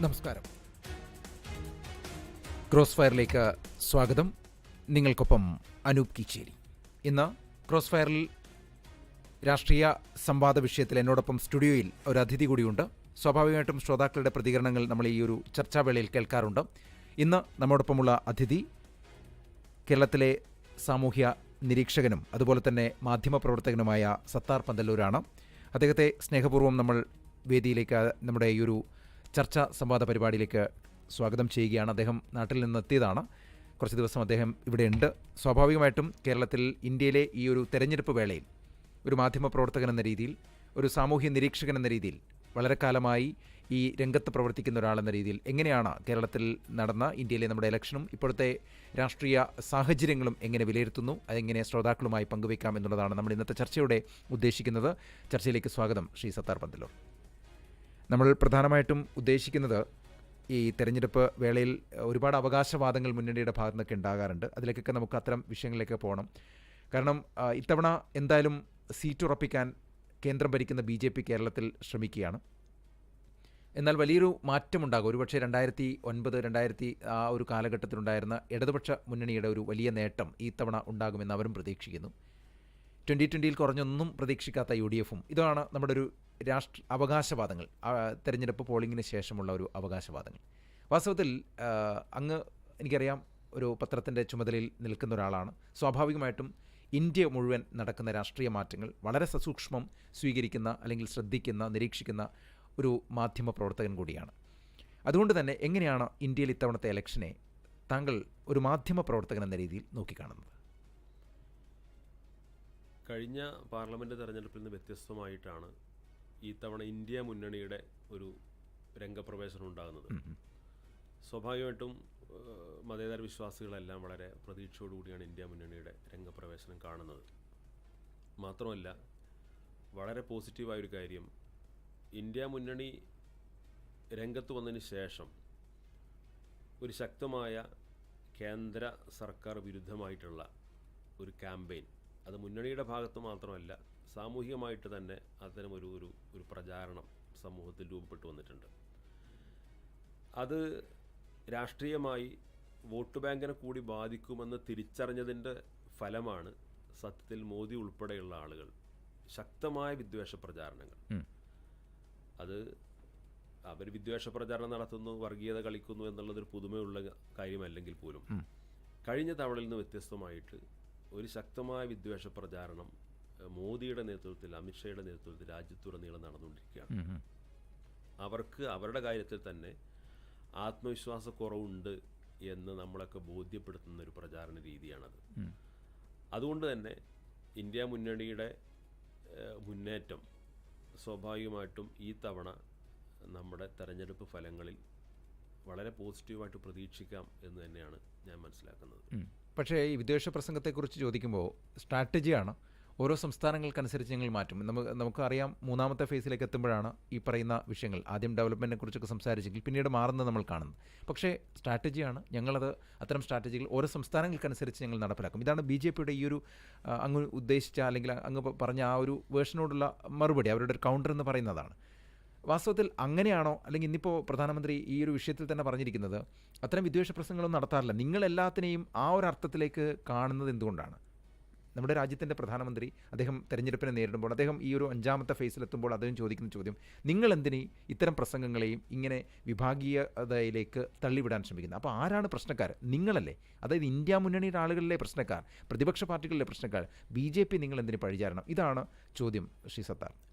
നമസ്കാരം. ക്രോസ് ഫയറിലേക്ക് സ്വാഗതം. നിങ്ങൾക്കൊപ്പം അനൂപ് കിച്ചേരി. ഇന്ന് ക്രോസ് ഫയറിൽ രാഷ്ട്രീയ സംവാദ വിഷയത്തിൽ എന്നോടൊപ്പം സ്റ്റുഡിയോയിൽ ഒരു അതിഥി കൂടിയുണ്ട്. സ്വാഭാവികമായിട്ടും ശ്രോതാക്കളുടെ പ്രതികരണങ്ങൾ നമ്മൾ ഈ ഒരു ചർച്ചാവേളയിൽ കേൾക്കാറുണ്ട്. ഇന്ന് നമ്മോടൊപ്പമുള്ള അതിഥി കേരളത്തിലെ സാമൂഹ്യ നിരീക്ഷകനും അതുപോലെ തന്നെ മാധ്യമപ്രവർത്തകനുമായ സത്താർ പന്തല്ലൂരാണ്. അദ്ദേഹത്തെ സ്നേഹപൂർവം നമ്മൾ വേദിയിലേക്ക് നമ്മുടെ ഈ ഒരു ചർച്ചാ സംവാദ പരിപാടിയിലേക്ക് സ്വാഗതം ചെയ്യുകയാണ്. അദ്ദേഹം നാട്ടിൽ നിന്നെത്തിയതാണ്. കുറച്ച് ദിവസം അദ്ദേഹം ഇവിടെയുണ്ട്. സ്വാഭാവികമായിട്ടും കേരളത്തിൽ ഇന്ത്യയിലെ ഈ ഒരു തെരഞ്ഞെടുപ്പ് വേളയിൽ ഒരു മാധ്യമപ്രവർത്തകൻ എന്ന രീതിയിൽ ഒരു സാമൂഹ്യ നിരീക്ഷകൻ എന്ന രീതിയിൽ വളരെ കാലമായി ഈ രംഗത്ത് പ്രവർത്തിക്കുന്ന ഒരാളെന്ന രീതിയിൽ എങ്ങനെയാണ് കേരളത്തിൽ നടന്ന ഇന്ത്യയിലെ നമ്മുടെ ഇലക്ഷനും ഇപ്പോഴത്തെ രാഷ്ട്രീയ സാഹചര്യങ്ങളും എങ്ങനെ വിലയിരുത്തുന്നു അതെങ്ങനെ ശ്രോതാക്കളുമായി പങ്കുവയ്ക്കാം എന്നുള്ളതാണ് നമ്മൾ ഇന്നത്തെ ചർച്ചയുടെ ഉദ്ദേശിക്കുന്നത്. ചർച്ചയിലേക്ക് സ്വാഗതം ശ്രീ സത്താർ പന്തലൂർ. നമ്മൾ പ്രധാനമായിട്ടും ഉദ്ദേശിക്കുന്നത് ഈ തെരഞ്ഞെടുപ്പ് വേളയിൽ ഒരുപാട് അവകാശവാദങ്ങൾ മുന്നണിയുടെ ഭാഗത്തു നിന്നൊക്കെ ഉണ്ടാകാറുണ്ട്. അതിലേക്കൊക്കെ നമുക്ക് അത്തരം വിഷയങ്ങളിലേക്ക് പോകണം. കാരണം ഇത്തവണ എന്തായാലും സീറ്റ് ഉറപ്പിക്കാൻ കേന്ദ്രം ഭരിക്കുന്ന ബി ജെ പി കേരളത്തിൽ ശ്രമിക്കുകയാണ്. എന്നാൽ വലിയൊരു മാറ്റമുണ്ടാകും. ഒരുപക്ഷെ രണ്ടായിരത്തി ഒൻപത് രണ്ടായിരത്തി ആ ഒരു കാലഘട്ടത്തിലുണ്ടായിരുന്ന ഇടതുപക്ഷ മുന്നണിയുടെ ഒരു വലിയ നേട്ടം ഈ തവണ ഉണ്ടാകുമെന്ന് അവരും പ്രതീക്ഷിക്കുന്നു. ട്വന്റി ട്വന്റിയിൽ കുറഞ്ഞൊന്നും പ്രതീക്ഷിക്കാത്ത യു ഡി എഫും. ഇതാണ് നമ്മുടെ ഒരു രാഷ്ട്ര അവകാശവാദങ്ങൾ. തെരഞ്ഞെടുപ്പ് പോളിംഗിന് ശേഷമുള്ള ഒരു അവകാശവാദങ്ങൾ. വാസ്തവത്തിൽ അങ്ങ് എനിക്കറിയാം ഒരു പത്രത്തിന്റെ ചുമതലയിൽ നിൽക്കുന്ന ഒരാളാണ്. സ്വാഭാവികമായിട്ടും ഇന്ത്യ മുഴുവൻ നടക്കുന്ന രാഷ്ട്രീയ മാറ്റങ്ങൾ വളരെ സസൂക്ഷ്മം സ്വീകരിക്കുന്ന അല്ലെങ്കിൽ ശ്രദ്ധിക്കുന്ന നിരീക്ഷിക്കുന്ന ഒരു മാധ്യമ പ്രവർത്തകൻ കൂടിയാണ്. അതുകൊണ്ട് തന്നെ എങ്ങനെയാണ് ഇന്ത്യയിൽ ഇത്തവണത്തെ ഇലക്ഷനെ താങ്കൾ ഒരു മാധ്യമ പ്രവർത്തകൻ എന്ന രീതിയിൽ നോക്കിക്കാണുന്നത്? കഴിഞ്ഞ പാർലമെന്റ് തെരഞ്ഞെടുപ്പിൽ നിന്ന് വ്യത്യസ്തമായിട്ടാണ് ഈ തവണ ഇന്ത്യ മുന്നണിയുടെ ഒരു രംഗപ്രവേശനം ഉണ്ടാകുന്നത്. സ്വാഭാവികമായിട്ടും മതേതര വിശ്വാസികളെല്ലാം വളരെ പ്രതീക്ഷയോടുകൂടിയാണ് ഇന്ത്യ മുന്നണിയുടെ രംഗപ്രവേശനം കാണുന്നത്. മാത്രമല്ല വളരെ പോസിറ്റീവായൊരു കാര്യം ഇന്ത്യ മുന്നണി രംഗത്ത് വന്നതിന് ശേഷം ഒരു ശക്തമായ കേന്ദ്ര സർക്കാർ വിരുദ്ധമായിട്ടുള്ള ഒരു ക്യാമ്പയിൻ അത് മുന്നണിയുടെ ഭാഗത്ത് മാത്രമല്ല സാമൂഹികമായിട്ട് തന്നെ അത്തരം ഒരു ഒരു ഒരു പ്രചാരണം സമൂഹത്തിൽ രൂപപ്പെട്ടു വന്നിട്ടുണ്ട്. അത് രാഷ്ട്രീയമായി വോട്ട് ബാങ്കിനെ കൂടി ബാധിക്കുമെന്ന് തിരിച്ചറിഞ്ഞതിന്റെ ഫലമാണ് സത്യത്തിൽ മോദി ഉൾപ്പെടെയുള്ള ആളുകൾ ശക്തമായ വിദ്വേഷ പ്രചാരണങ്ങൾ. അത് അവർ വിദ്വേഷ പ്രചാരണം നടത്തുന്നു വർഗീയത കളിക്കുന്നു എന്നുള്ളതൊരു പുതുമയുള്ള കാര്യമല്ലെങ്കിൽ പോലും കഴിഞ്ഞ തവണയിൽ നിന്ന് വ്യത്യസ്തമായിട്ട് ഒരു ശക്തമായ വിദ്വേഷ പ്രചാരണം മോദിയുടെ നേതൃത്വത്തിൽ അമിത്ഷായുടെ നേതൃത്വത്തിൽ രാജ്യത്തുടനീളം നടന്നുകൊണ്ടിരിക്കുകയാണ്. അവർക്ക് അവരുടെ കാര്യത്തിൽ തന്നെ ആത്മവിശ്വാസക്കുറവുണ്ട് എന്ന് നമ്മളൊക്കെ ബോധ്യപ്പെടുത്തുന്ന ഒരു പ്രചാരണ രീതിയാണത്. അതുകൊണ്ട് തന്നെ ഇന്ത്യ മുന്നണിയുടെ മുന്നേറ്റം സ്വാഭാവികമായിട്ടും ഈ തവണ നമ്മുടെ തെരഞ്ഞെടുപ്പ് ഫലങ്ങളിൽ വളരെ പോസിറ്റീവായിട്ട് പ്രതീക്ഷിക്കാം എന്ന് തന്നെയാണ് ഞാൻ മനസ്സിലാക്കുന്നത്. പക്ഷേ ഈ വിദേശ പ്രസംഗത്തെക്കുറിച്ച് ചോദിക്കുമ്പോൾ സ്ട്രാറ്റജിയാണ് ഓരോ സംസ്ഥാനങ്ങൾക്കനുസരിച്ച് ഞങ്ങൾ മാറ്റും. നമുക്ക് നമുക്കറിയാം മൂന്നാമത്തെ ഫേസിലേക്ക് എത്തുമ്പോഴാണ് ഈ പറയുന്ന വിഷയങ്ങൾ ആദ്യം ഡെവലപ്മെന്റിനെ കുറിച്ചൊക്കെ സംസാരിച്ചെങ്കിൽ പിന്നീട് മാറുന്നത് നമ്മൾ കാണുന്നു പക്ഷേ സ്ട്രാറ്റജിയാണ് ഞങ്ങളത് അത്തരം സ്ട്രാറ്റജികൾ ഓരോ സംസ്ഥാനങ്ങൾക്കനുസരിച്ച് ഞങ്ങൾ നടപ്പിലാക്കും. ഇതാണ് ബി ജെ പിയുടെ ഈ ഒരു അങ്ങ് ഉദ്ദേശിച്ച അല്ലെങ്കിൽ അങ്ങ് പറഞ്ഞ ആ ഒരു വേർഷനോടുള്ള മറുപടി അവരുടെ ഒരു കൗണ്ടർ എന്ന് പറയുന്നതാണ്. വാസ്തവത്തിൽ അങ്ങനെയാണോ? അല്ലെങ്കിൽ ഇന്നിപ്പോൾ പ്രധാനമന്ത്രി ഈ ഒരു വിഷയത്തിൽ തന്നെ പറഞ്ഞിരിക്കുന്നത് അത്തരം വിദ്വേഷ പ്രസംഗങ്ങളൊന്നും നടത്താറില്ല. നിങ്ങൾ എല്ലാത്തിനെയും ആ ഒരു അർത്ഥത്തിലേക്ക് കാണുന്നത് എന്തുകൊണ്ടാണ്? നമ്മുടെ രാജ്യത്തിന്റെ പ്രധാനമന്ത്രി അദ്ദേഹം തെരഞ്ഞെടുപ്പിനെ നേരിടുമ്പോൾ അദ്ദേഹം ഈ ഒരു അഞ്ചാമത്തെ ഫേസിലെത്തുമ്പോൾ അദ്ദേഹം ചോദിക്കുന്ന ചോദ്യം നിങ്ങൾ എന്തിന് ഇത്തരം പ്രസംഗങ്ങളെയും ഇങ്ങനെ വിഭാഗീയതയിലേക്ക് തള്ളിവിടാൻ ശ്രമിക്കുന്നത്? അപ്പോൾ ആരാണ് പ്രശ്നക്കാർ? നിങ്ങളല്ലേ. അതായത് ഇന്ത്യ മുന്നണിയുടെ ആളുകളിലെ പ്രശ്നക്കാർ പ്രതിപക്ഷ പാർട്ടികളിലെ പ്രശ്നക്കാർ ബി ജെ പി നിങ്ങൾ എന്തിന് പഴിചാരണം? ഇതാണ് ചോദ്യം ശ്രീ സത്താർ.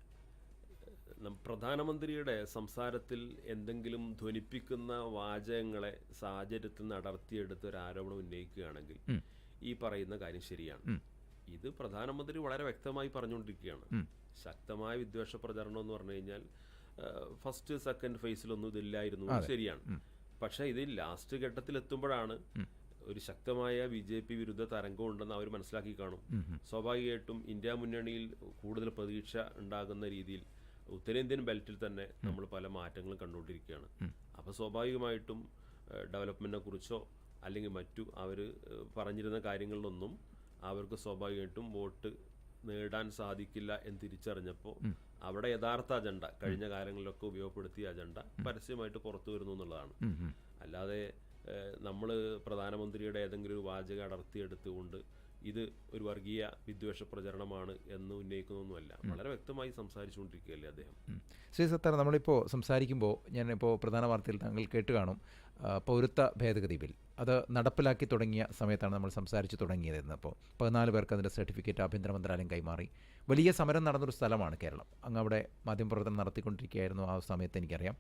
പ്രധാനമന്ത്രിയുടെ സംസാരത്തിൽ എന്തെങ്കിലും ധ്വനിപ്പിക്കുന്ന വാചകങ്ങളെ സാഹചര്യത്തിൽ നിന്ന് അടർത്തിയെടുത്ത് ഒരു ആരോപണം ഉന്നയിക്കുകയാണെങ്കിൽ ഈ പറയുന്ന കാര്യം ശരിയാണ്. ഇത് പ്രധാനമന്ത്രി വളരെ വ്യക്തമായി പറഞ്ഞുകൊണ്ടിരിക്കുകയാണ്. ശക്തമായ വിദ്വേഷ പ്രചരണം എന്ന് പറഞ്ഞു കഴിഞ്ഞാൽ ഫസ്റ്റ് സെക്കൻഡ് ഫേസിലൊന്നും ഇതില്ലായിരുന്നു. ഇത് ശരിയാണ്. പക്ഷെ ഇത് ലാസ്റ്റ് ഘട്ടത്തിൽ എത്തുമ്പോഴാണ് ഒരു ശക്തമായ ബി ജെ പി വിരുദ്ധ തരംഗം ഉണ്ടെന്ന് അവർ മനസ്സിലാക്കി കാണും. സ്വാഭാവികമായിട്ടും ഇന്ത്യ മുന്നണിയിൽ കൂടുതൽ പ്രതീക്ഷ ഉണ്ടാകുന്ന രീതിയിൽ ഉത്തരേന്ത്യൻ ബെൽറ്റിൽ തന്നെ നമ്മൾ പല മാറ്റങ്ങളും കണ്ടുകൊണ്ടിരിക്കുകയാണ്. അപ്പോൾ സ്വാഭാവികമായിട്ടും ഡെവലപ്മെന്റിനെ കുറിച്ചോ അല്ലെങ്കിൽ മറ്റു അവർ പറഞ്ഞിരുന്ന കാര്യങ്ങളിലൊന്നും അവർക്ക് സ്വാഭാവികമായിട്ടും വോട്ട് നേടാൻ സാധിക്കില്ല എന്ന് തിരിച്ചറിഞ്ഞപ്പോൾ അവിടെ യഥാർത്ഥ അജണ്ട കഴിഞ്ഞ കാലങ്ങളിലൊക്കെ ഉപയോഗപ്പെടുത്തിയ അജണ്ട പരസ്യമായിട്ട് പുറത്തു വരുന്നു എന്നുള്ളതാണ്. അല്ലാതെ നമ്മൾ പ്രധാനമന്ത്രിയുടെ ഏതെങ്കിലും ഒരു വാചകം അടർത്തിയെടുത്തുകൊണ്ട് ഇത് ഒരു വർഗീയ വിദ്വേഷ പ്രചരണമാണ് എന്ന് ഉന്നയിക്കുന്നൊന്നുമല്ല. വളരെ വ്യക്തമായി സംസാരിച്ചുകൊണ്ടിരിക്കുകയല്ലേ അദ്ദേഹം. ശ്രീ സത്താർ നമ്മളിപ്പോൾ സംസാരിക്കുമ്പോൾ ഞാനിപ്പോൾ പ്രധാന വാർത്തയിൽ താങ്കൾ കേട്ട് കാണും പൗരത്വ ഭേദഗതി ബിൽ. അത് നടപ്പിലാക്കി തുടങ്ങിയ സമയത്താണ് നമ്മൾ സംസാരിച്ച് തുടങ്ങിയത് അപ്പോൾ പതിനാല് പേർക്ക് അതിന്റെ സർട്ടിഫിക്കറ്റ് ആഭ്യന്തര മന്ത്രാലയം കൈമാറി. വലിയ സമരം നടന്നൊരു സ്ഥലമാണ് കേരളം. അങ്ങ് അവിടെ മാധ്യമപ്രവർത്തനം നടത്തിക്കൊണ്ടിരിക്കുകയായിരുന്നു ആ സമയത്ത് എനിക്കറിയാം.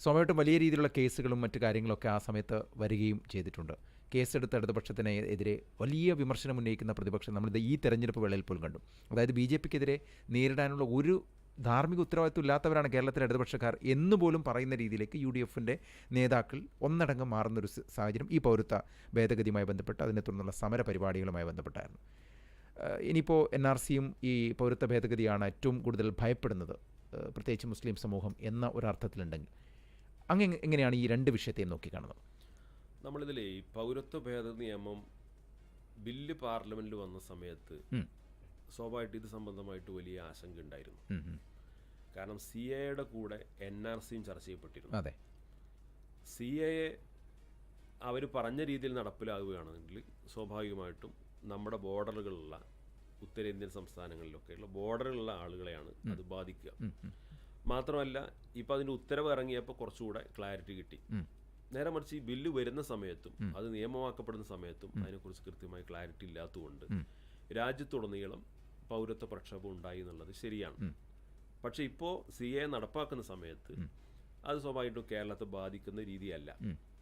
സ്വാഭാവികമായിട്ടും വലിയ രീതിയിലുള്ള കേസുകളും മറ്റു കാര്യങ്ങളൊക്കെ ആ സമയത്ത് വരികയും ചെയ്തിട്ടുണ്ട്. കേസെടുത്ത ഇടതുപക്ഷത്തിന് എതിരെ വലിയ വിമർശനം ഉന്നയിക്കുന്ന പ്രതിപക്ഷം നമ്മളിത് ഈ തെരഞ്ഞെടുപ്പ് വേളയിൽ പോലും കണ്ടു. അതായത് ബി ജെ പിക്കെതിരെ നേരിടാനുള്ള ഒരു ധാർമ്മിക ഉത്തരവാദിത്വം ഇല്ലാത്തവരാണ് കേരളത്തിലെ ഇടതുപക്ഷക്കാർ എന്ന് പോലും പറയുന്ന രീതിയിലേക്ക് യു ഡി എഫിന്റെ നേതാക്കൾ ഒന്നടങ്കം മാറുന്നൊരു സാഹചര്യം ഈ പൗരത്വ ഭേദഗതിയുമായി ബന്ധപ്പെട്ട് അതിനെ തുടർന്നുള്ള സമര പരിപാടികളുമായി ബന്ധപ്പെട്ടായിരുന്നു. ഇനിയിപ്പോൾ എൻ ആർ സിയും ഈ പൗരത്വ ഭേദഗതിയാണ് ഏറ്റവും കൂടുതൽ ഭയപ്പെടുന്നത്. പ്രത്യേകിച്ച് മുസ്ലിം സമൂഹം എന്ന ഒരർത്ഥത്തിലുണ്ടെങ്കിൽ. അങ്ങ് എങ്ങനെയാണ് ഈ രണ്ട് വിഷയത്തെയും നോക്കിക്കാണുന്നത്? നമ്മളിതിലെ ഈ പൗരത്വ ഭേദ നിയമം ബില്ല് പാർലമെന്റിൽ വന്ന സമയത്ത്. സ്വാഭാവികമായിട്ട് ഇത് സംബന്ധമായിട്ട് വലിയ ആശങ്ക ഉണ്ടായിരുന്നു. കാരണം സി എയുടെ കൂടെ എൻ ആർ സിയും ചർച്ച ചെയ്യപ്പെട്ടിരുന്നു അതെ സി എ അവർ പറഞ്ഞ രീതിയിൽ നടപ്പിലാകുകയാണെങ്കിൽ സ്വാഭാവികമായിട്ടും നമ്മുടെ ബോർഡറുകളുള്ള ഉത്തരേന്ത്യൻ സംസ്ഥാനങ്ങളിലൊക്കെയുള്ള ബോർഡറിലുള്ള ആളുകളെയാണ് അത് ബാധിക്കുക. മാത്രമല്ല ഇപ്പം അതിന്റെ ഉത്തരവ് ഇറങ്ങിയപ്പോൾ കുറച്ചുകൂടെ ക്ലാരിറ്റി കിട്ടി. നേരെ മറിച്ച് ഈ ബില്ല് വരുന്ന സമയത്തും അത് നിയമമാക്കപ്പെടുന്ന സമയത്തും അതിനെക്കുറിച്ച് കൃത്യമായി ക്ലാരിറ്റി ഇല്ലാത്തതുകൊണ്ട്. രാജ്യത്തുടനീളം പൗരത്വ പ്രക്ഷോഭം ഉണ്ടായി എന്നുള്ളത് ശരിയാണ്. പക്ഷെ ഇപ്പോൾ സി എ നടപ്പാക്കുന്ന സമയത്ത് അത് സ്വാഭാവികമായിട്ടും കേരളത്തെ ബാധിക്കുന്ന രീതിയല്ല.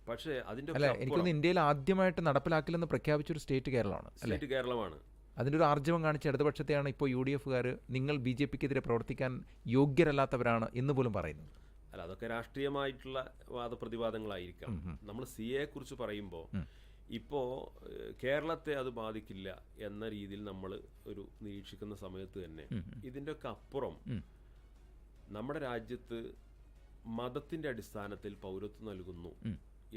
പക്ഷേ അതിന്റെ അല്ല എനിക്കൊന്ന് ഇന്ത്യയിൽ ആദ്യമായിട്ട് നടപ്പിലാക്കില്ലെന്ന് പ്രഖ്യാപിച്ച ഒരു സ്റ്റേറ്റ് കേരളമാണ് സ്റ്റേറ്റ് കേരളമാണ്. അതിന്റെ ഒരു ആർജവം കാണിച്ച ഇടതുപക്ഷത്തെയാണ് ഇപ്പോൾ യു ഡി എഫുകാർ നിങ്ങൾ ബി ജെ പിക്കെതിരെ പ്രവർത്തിക്കാൻ യോഗ്യരല്ലാത്തവരാണ് എന്ന് പോലും പറയുന്നത്. അല്ല അതൊക്കെ രാഷ്ട്രീയമായിട്ടുള്ള വാദപ്രതിവാദങ്ങളായിരിക്കാം. നമ്മൾ സി എ കുറിച്ച് പറയുമ്പോൾ ഇപ്പോൾ കേരളത്തെ അത് ബാധിക്കില്ല എന്ന രീതിയിൽ നമ്മൾ ഒരു നിരീക്ഷിക്കുന്ന സമയത്ത് തന്നെ ഇതിന്റെയൊക്കെ അപ്പുറം നമ്മുടെ രാജ്യത്ത് മതത്തിന്റെ അടിസ്ഥാനത്തിൽ പൗരത്വം നൽകുന്നു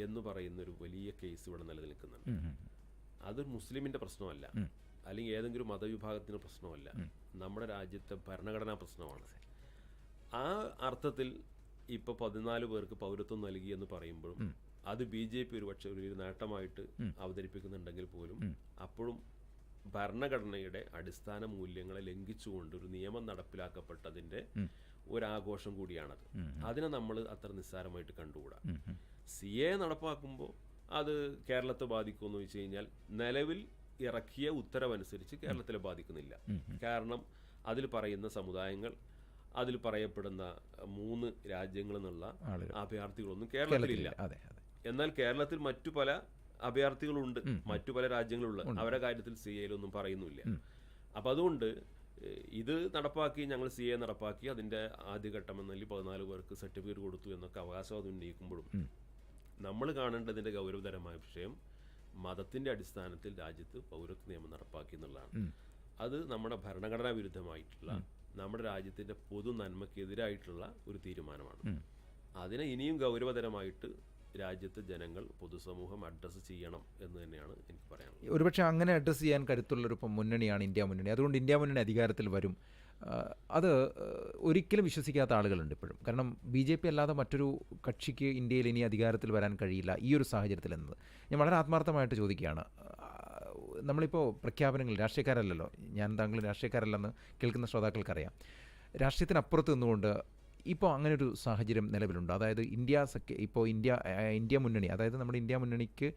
എന്ന് പറയുന്ന ഒരു വലിയ കേസ് ഇവിടെ നിലനിൽക്കുന്നുണ്ട്. അത് മുസ്ലിമിന്റെ പ്രശ്നമല്ല. അല്ലെങ്കിൽ ഏതെങ്കിലും മതവിഭാഗത്തിന്റെ പ്രശ്നമല്ല. നമ്മുടെ രാജ്യത്തെ ഭരണഘടനാ പ്രശ്നമാണ്. ആ അർത്ഥത്തിൽ ഇപ്പൊ പതിനാല് പേർക്ക് പൗരത്വം നൽകി എന്ന് പറയുമ്പോഴും അത് ബി ജെ പി ഒരുപക്ഷെ ഒരു നേട്ടമായിട്ട് അവതരിപ്പിക്കുന്നുണ്ടെങ്കിൽ പോലും അപ്പോഴും ഭരണഘടനയുടെ അടിസ്ഥാന മൂല്യങ്ങളെ ലംഘിച്ചുകൊണ്ട് ഒരു നിയമം നടപ്പിലാക്കപ്പെട്ടതിന്റെ ഒരാഘോഷം കൂടിയാണത്. അതിനെ നമ്മൾ അത്ര നിസ്സാരമായിട്ട് കണ്ടുകൂടാ. സി എ നടപ്പാക്കുമ്പോൾ അത് കേരളത്തെ ബാധിക്കുമെന്ന് വെച്ച് കഴിഞ്ഞാൽ നിലവിൽ ഇറക്കിയ ഉത്തരവനുസരിച്ച് കേരളത്തിലെ ബാധിക്കുന്നില്ല. കാരണം അതിൽ പറയുന്ന സമുദായങ്ങൾ അതിൽ പറയപ്പെടുന്ന മൂന്ന് രാജ്യങ്ങളിൽ നിന്നുള്ള. അഭയാർത്ഥികളൊന്നും കേരളത്തിലില്ല. എന്നാൽ കേരളത്തിൽ മറ്റു പല അഭയാർത്ഥികളുണ്ട് മറ്റു പല രാജ്യങ്ങളുള്ള. അവരുടെ കാര്യത്തിൽ സി എയിലൊന്നും പറയുന്നില്ല അപ്പൊ അതുകൊണ്ട് ഇത് നടപ്പാക്കി ഞങ്ങൾ സി എ നടപ്പാക്കി അതിന്റെ ആദ്യഘട്ടം എന്നതിൽ പതിനാല് പേർക്ക് സർട്ടിഫിക്കറ്റ് കൊടുത്തു എന്നൊക്കെ അവകാശവാദം ഉന്നയിക്കുമ്പോഴും നമ്മൾ കാണേണ്ടതിന്റെ ഗൗരവതരമായ വിഷയം മതത്തിന്റെ അടിസ്ഥാനത്തിൽ രാജ്യത്ത് പൗരത്വ നിയമം നടപ്പാക്കി എന്നുള്ളതാണ്. അത് നമ്മുടെ ഭരണഘടനാ വിരുദ്ധമായിട്ടുള്ള നമ്മുടെ രാജ്യത്തിന്റെ പൊതു നന്മയ്ക്കെതിരായിട്ടുള്ള ഒരു തീരുമാനമാണ്. അതിനെ ഇനിയും ഗൗരവതരമായിട്ട് രാജ്യത്തെ ജനങ്ങൾ പൊതുസമൂഹം അഡ്രസ്സ് ചെയ്യണം എന്ന് തന്നെയാണ് എനിക്ക് പറയാനുള്ളത്. ഒരുപക്ഷെ അങ്ങനെ അഡ്രസ്സ് ചെയ്യാൻ കരുത്തുള്ളൊരു മുന്നണിയാണ് ഇന്ത്യ മുന്നണി. അതുകൊണ്ട് ഇന്ത്യ മുന്നണി അധികാരത്തിൽ വരും. അത് ഒരിക്കലും വിശ്വസിക്കാത്ത ആളുകളുണ്ട് ഇപ്പോഴും. കാരണം ബി ജെ പി അല്ലാതെ മറ്റൊരു കക്ഷിക്ക് ഇന്ത്യയിൽ ഇനി അധികാരത്തിൽ വരാൻ കഴിയില്ല ഈ ഒരു സാഹചര്യത്തിൽ എന്നത് ഞാൻ വളരെ ആത്മാർത്ഥമായിട്ട് ചോദിക്കുകയാണ്. നമ്മളിപ്പോൾ പ്രഖ്യാപനങ്ങൾ രാഷ്ട്രീയക്കാരല്ലല്ലോ. ഞാൻ താങ്കൾ രാഷ്ട്രീയക്കാരല്ലെന്ന് കേൾക്കുന്ന ശ്രോതാക്കൾക്കറിയാം. രാഷ്ട്രീയത്തിനപ്പുറത്ത് നിന്നുകൊണ്ട് ഇപ്പോൾ അങ്ങനെ ഒരു സാഹചര്യം നിലവിലുണ്ട്. അതായത് ഇന്ത്യ സഖ്യ ഇപ്പോൾ ഇന്ത്യ ഇന്ത്യ മുന്നണി അതായത് നമ്മുടെ ഇന്ത്യ മുന്നണിക്ക്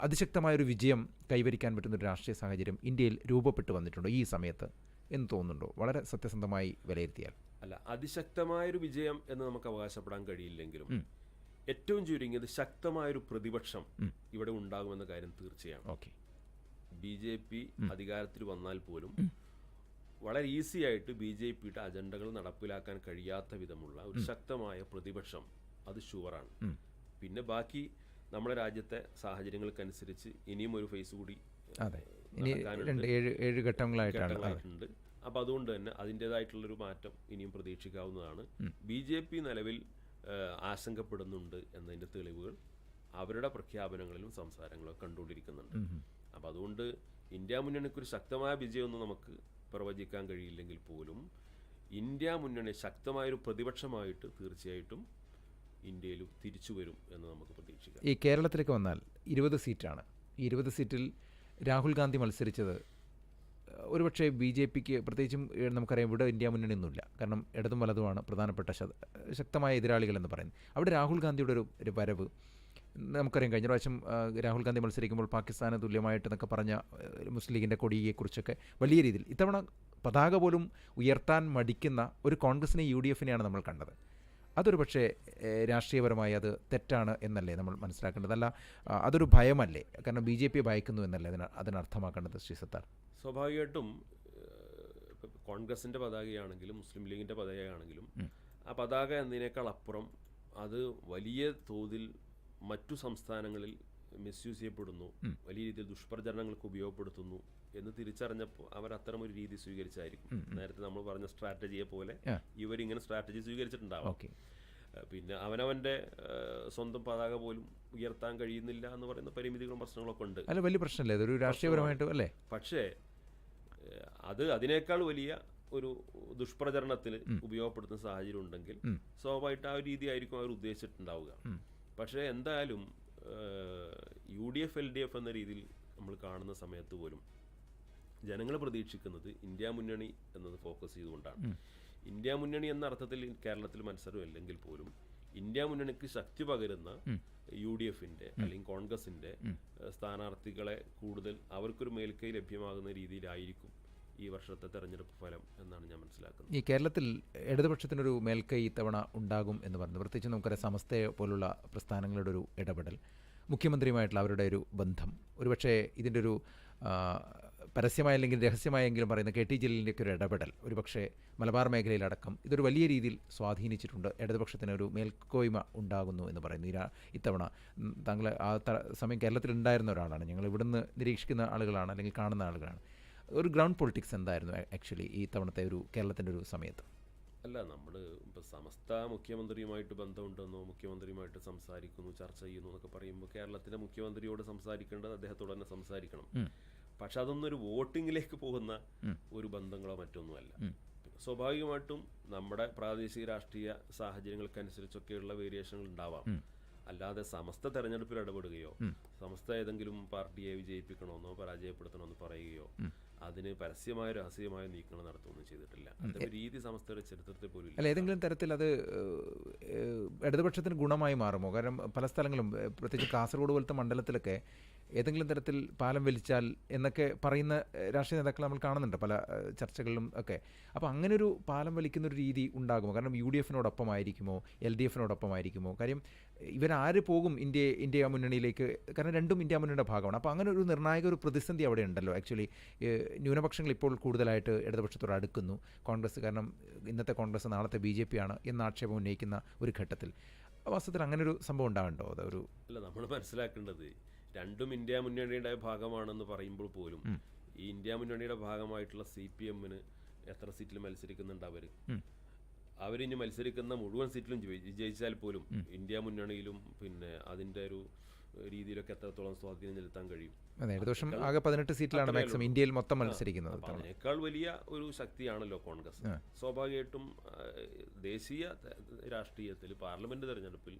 അതിശക്തമായൊരു വിജയം കൈവരിക്കാൻ പറ്റുന്ന ഒരു രാഷ്ട്രീയ സാഹചര്യം ഇന്ത്യയിൽ രൂപപ്പെട്ടു വന്നിട്ടുണ്ടോ ഈ സമയത്ത് എന്ന് തോന്നുന്നുണ്ടോ? വളരെ സത്യസന്ധമായി വിലയിരുത്തിയാൽ. അല്ല അതിശക്തമായൊരു വിജയം എന്ന് നമുക്ക് അവകാശപ്പെടാൻ കഴിയില്ലെങ്കിലും ഏറ്റവും ചുരുങ്ങിയത് ശക്തമായൊരു പ്രതിപക്ഷം ഇവിടെ ഉണ്ടാകുമെന്ന കാര്യം തീർച്ചയാണ്. ഓക്കെ. ബി ജെ പി അധികാരത്തിൽ വന്നാൽ പോലും വളരെ ഈസി ആയിട്ട് ബി ജെ പിയുടെ അജണ്ടകൾ നടപ്പിലാക്കാൻ കഴിയാത്ത വിധമുള്ള ഒരു ശക്തമായ പ്രതിപക്ഷം അത് ഷുവറാണ് പിന്നെ ബാക്കി നമ്മുടെ രാജ്യത്തെ സാഹചര്യങ്ങൾക്കനുസരിച്ച് ഇനിയും ഒരു ഫേസ് കൂടി ഏഴ്. ഘട്ടങ്ങളായിട്ടുണ്ട്. അപ്പൊ അതുകൊണ്ട് തന്നെ അതിന്റെതായിട്ടുള്ളൊരു മാറ്റം ഇനിയും പ്രതീക്ഷിക്കാവുന്നതാണ്. ബി ജെ പി നിലവിൽ ആശങ്കപ്പെടുന്നുണ്ട് എന്നതിന്റെ തെളിവുകൾ അവരുടെ പ്രഖ്യാപനങ്ങളിലും സംസാരങ്ങളും കണ്ടുകൊണ്ടിരിക്കുന്നുണ്ട്. അപ്പൊ അതുകൊണ്ട് ഇന്ത്യ മുന്നണിക്ക് ഒരു ശക്തമായ വിജയമൊന്നും നമുക്ക് പ്രവചിക്കാൻ കഴിയില്ലെങ്കിൽ പോലും ഇന്ത്യ മുന്നണി ശക്തമായൊരു പ്രതിപക്ഷമായിട്ട് തീർച്ചയായിട്ടും ഇന്ത്യയിൽ തിരിച്ചു വരും എന്ന് നമുക്ക് പ്രതീക്ഷിക്കാം. ഈ കേരളത്തിലേക്ക് വന്നാൽ ഇരുപത് സീറ്റാണ്. ഇരുപത് സീറ്റിൽ രാഹുൽ ഗാന്ധി മത്സരിച്ചത് ഒരുപക്ഷെ ബി ജെ പിക്ക് പ്രത്യേകിച്ചും നമുക്കറിയാം ഇവിടെ ഇന്ത്യ മുന്നണി ഒന്നുമില്ല കാരണം ഇടതും വലതുമാണ് പ്രധാനപ്പെട്ട ശക്തമായ എതിരാളികൾ എന്ന് പറയുന്നത്. അവിടെ രാഹുൽ ഗാന്ധിയുടെ ഒരു വരവ് നമുക്കറിയാം കഴിഞ്ഞ പ്രാവശ്യം രാഹുൽ ഗാന്ധി മത്സരിക്കുമ്പോൾ പാകിസ്ഥാന് തുല്യമായിട്ടെന്നൊക്കെ പറഞ്ഞ മുസ്ലിം ലീഗിന്റെ കൊടിയെക്കുറിച്ചൊക്കെ വലിയ രീതിയിൽ ഇത്തവണ പതാക പോലും ഉയർത്താൻ മടിക്കുന്ന ഒരു കോൺഗ്രസിനെ യു ഡി എഫിനെയാണ് നമ്മൾ കണ്ടത്. അതൊരു പക്ഷേ രാഷ്ട്രീയപരമായി അത് തെറ്റാണ് എന്നല്ലേ നമ്മൾ മനസ്സിലാക്കേണ്ടത്? അല്ല അതൊരു ഭയമല്ലേ? കാരണം ബി ജെ പി ഭയക്കുന്നു എന്നല്ലേ അതിന് അതിനർത്ഥമാക്കേണ്ടത് ശ്രീ സത്താർ? സ്വാഭാവികമായിട്ടും കോൺഗ്രസിന്റെ പതാകയാണെങ്കിലും മുസ്ലിം ലീഗിന്റെ പതാകയാണെങ്കിലും ആ പതാക എന്നതിനേക്കാൾ അപ്പുറം അത് വലിയ തോതിൽ മറ്റു സംസ്ഥാനങ്ങളിൽ മിസ്യൂസ് ചെയ്യപ്പെടുന്നു. വലിയ രീതിയിൽ ദുഷ്പ്രചരണങ്ങൾക്ക് ഉപയോഗപ്പെടുത്തുന്നു എന്ന് തിരിച്ചറിഞ്ഞപ്പോൾ അവർ അത്തരം ഒരു രീതി സ്വീകരിച്ചായിരിക്കും. നേരത്തെ നമ്മൾ പറഞ്ഞ സ്ട്രാറ്റജിയെ പോലെ. ഇവരിങ്ങനെ സ്ട്രാറ്റജി സ്വീകരിച്ചിട്ടുണ്ടാവും. പിന്നെ അവനവന്റെ സ്വന്തം പതാക പോലും ഉയർത്താൻ കഴിയുന്നില്ല എന്ന് പറയുന്ന പരിമിതികളും പ്രശ്നങ്ങളൊക്കെ ഉണ്ട്. അല്ല വലിയ പ്രശ്നമല്ലേ? അതൊരു രാഷ്ട്രീയപരമായിട്ട് അല്ലേ? പക്ഷേ അത് അതിനേക്കാൾ വലിയ ഒരു ദുഷ്പ്രചരണത്തിൽ ഉപയോഗപ്പെടുത്തുന്ന സാഹചര്യം ഉണ്ടെങ്കിൽ സ്വാഭാവികമായിട്ട് ആ ഒരു രീതി ആയിരിക്കും അവർ ഉദ്ദേശിച്ചിട്ടുണ്ടാവുക. പക്ഷേ എന്തായാലും U D F L D F എന്ന രീതിയിൽ നമ്മൾ കാണുന്ന സമയത്ത് പോലും ജനങ്ങൾ പ്രതീക്ഷിക്കുന്നത് ഇന്ത്യ മുന്നണി എന്നത് ഫോക്കസ് ചെയ്തുകൊണ്ടാണ്. ഇന്ത്യ മുന്നണി എന്ന അർത്ഥത്തിൽ കേരളത്തിൽ മത്സരമില്ലെങ്കിൽ പോലും ഇന്ത്യ മുന്നണിക്ക് ശക്തി പകരുന്ന യു ഡി എഫിന്റെ അല്ലെങ്കിൽ കോൺഗ്രസിന്റെ സ്ഥാനാർത്ഥികളെ കൂടുതൽ അവർക്കൊരു മേൽക്കൈ ലഭ്യമാകുന്ന രീതിയിലായിരിക്കും ഈ വർഷത്തെ തെരഞ്ഞെടുപ്പ് ഫലം എന്നാണ് ഞാൻ മനസ്സിലാക്കുന്നത്. ഈ കേരളത്തിൽ ഇടതുപക്ഷത്തിനൊരു മേൽക്കൈ ഇത്തവണ ഉണ്ടാകും എന്ന് പറഞ്ഞു. പ്രത്യേകിച്ച് നമുക്കറിയാം സമസ്തയെ പോലുള്ള പ്രസ്ഥാനങ്ങളുടെ ഒരു ഇടപെടൽ മുഖ്യമന്ത്രിയുമായിട്ടുള്ള അവരുടെ ഒരു ബന്ധം. ഒരുപക്ഷെ ഇതിന്റെ ഒരു പരസ്യമായ അല്ലെങ്കിൽ രഹസ്യമായെങ്കിലും പറയുന്ന കെ ടി ജലീലിന്റെയൊക്കെ ഒരു ഇടപെടൽ ഒരുപക്ഷെ മലബാർ മേഖലയിലടക്കം ഇതൊരു വലിയ രീതിയിൽ സ്വാധീനിച്ചിട്ടുണ്ട്. ഇടതുപക്ഷത്തിന് ഒരു മേൽക്കോയ്മ ഉണ്ടാകുന്നു എന്ന് പറയുന്നു. ഈ രാ- ഇത്തവണ താങ്കൾ ആ സമയം കേരളത്തിൽ ഉണ്ടായിരുന്ന ഒരാളാണ്. ഞങ്ങൾ ഇവിടുന്ന് നിരീക്ഷിക്കുന്ന ആളുകളാണ് അല്ലെങ്കിൽ കാണുന്ന ആളുകളാണ്. ഒരു ഗ്രൗണ്ട് പൊളിറ്റിക്സ് എന്തായിരുന്നു ആക്ച്വലി ഈ തവണത്തെ ഒരു കേരളത്തിന്റെ ഒരു സമയത്ത്? അല്ല നമ്മൾ ഇപ്പോൾ സമസ്ത മുഖ്യമന്ത്രിയുമായിട്ട് ബന്ധമുണ്ടെന്നോ മുഖ്യമന്ത്രിയുമായിട്ട് സംസാരിക്കുന്നു ചർച്ച ചെയ്യുന്നു എന്നൊക്കെ പറയുമ്പോൾ കേരളത്തിലെ മുഖ്യമന്ത്രിയോട് സംസാരിക്കേണ്ടത് അദ്ദേഹത്തോട് തന്നെ സംസാരിക്കണം. പക്ഷെ അതൊന്നും ഒരു വോട്ടിങ്ങിലേക്ക് പോകുന്ന ഒരു ബന്ധങ്ങളോ മറ്റൊന്നുമല്ല. സ്വാഭാവികമായിട്ടും നമ്മുടെ പ്രാദേശിക രാഷ്ട്രീയ സാഹചര്യങ്ങൾക്കനുസരിച്ചൊക്കെയുള്ള വേരിയേഷനുകൾ ഉണ്ടാവാം. അല്ലാതെ സമസ്ത തെരഞ്ഞെടുപ്പിൽ ഇടപെടുകയോ സമസ്ത ഏതെങ്കിലും പാർട്ടിയെ വിജയിപ്പിക്കണമെന്നോ പരാജയപ്പെടുത്തണമെന്നോ പറയുകയോ അതിന് പരസ്യമായ രഹസ്യമായ നീക്കങ്ങൾ നടത്തുകയൊന്നും ചെയ്തിട്ടില്ല. രീതി സംസ്ഥയുടെ ചരിത്രത്തെ പോലും അല്ല ഏതെങ്കിലും തരത്തിൽ അത് ഇടതുപക്ഷത്തിന് ഗുണമായി മാറുമോ? കാരണം പല സ്ഥലങ്ങളും പ്രത്യേകിച്ച് കാസർഗോഡ് പോലത്തെ മണ്ഡലത്തിലൊക്കെ ഏതെങ്കിലും തരത്തിൽ പാലം വലിച്ചാൽ എന്നൊക്കെ പറയുന്ന രാഷ്ട്രീയ നേതാക്കൾ നമ്മൾ കാണുന്നുണ്ട് പല ചർച്ചകളിലും ഒക്കെ. അപ്പോൾ അങ്ങനെ ഒരു പാലം വലിക്കുന്ന ഒരു രീതി ഉണ്ടാകുമോ? കാരണം യു ഡി എഫിനോടൊപ്പമായിരിക്കുമോ എൽ ഡി എഫിനോടൊപ്പമായിരിക്കുമോ കാര്യം ഇവരാര് പോകും ഇന്ത്യ ഇന്ത്യ മുന്നണിയിലേക്ക്? കാരണം രണ്ടും ഇന്ത്യ മുന്നണിയുടെ ഭാഗമാണ്. അപ്പോൾ അങ്ങനെ ഒരു നിർണായക ഒരു പ്രതിസന്ധി അവിടെ ഉണ്ടല്ലോ. ആക്ച്വലി ന്യൂനപക്ഷങ്ങൾ ഇപ്പോൾ കൂടുതലായിട്ട് ഇടതുപക്ഷത്തോട് അടുക്കുന്നു. കോൺഗ്രസ് കാരണം ഇന്നത്തെ കോൺഗ്രസ് നാളത്തെ ബി ജെ പി ആണ് എന്ന ആക്ഷേപം ഉന്നയിക്കുന്ന ഒരു ഘട്ടത്തിൽ. വാസ്തവത്തിൽ അങ്ങനെ ഒരു സംഭവം ഉണ്ടാകണ്ടോ അതൊരു അല്ല നമ്മൾ മനസ്സിലാക്കേണ്ടത് രണ്ടും ഇന്ത്യ മുന്നണിയുടെ ഭാഗമാണെന്ന് പറയുമ്പോൾ പോലും ഈ ഇന്ത്യ മുന്നണിയുടെ ഭാഗമായിട്ടുള്ള സി പി എമ്മിന് എത്ര സീറ്റിൽ മത്സരിക്കുന്നുണ്ട് അവർ അവരിനി മത്സരിക്കുന്ന മുഴുവൻ സീറ്റിലും വിജയി- വിജയിച്ചാൽ പോലും ഇന്ത്യ മുന്നണിയിലും പിന്നെ അതിന്റെ ഒരു രീതിയിലൊക്കെ എത്രത്തോളം സ്വാധീനം ചെലുത്താൻ കഴിയും? ഇടതുപക്ഷം ആകെ പതിനെട്ട് സീറ്റിലാണ് മാക്സിമം ഇന്ത്യയിൽ മൊത്തം മത്സരിക്കുന്നത് അതിനേക്കാൾ വലിയ ഒരു ശക്തിയാണല്ലോ കോൺഗ്രസ്. സ്വാഭാവികമായിട്ടും ദേശീയ രാഷ്ട്രീയത്തിൽ പാർലമെന്റ് തെരഞ്ഞെടുപ്പിൽ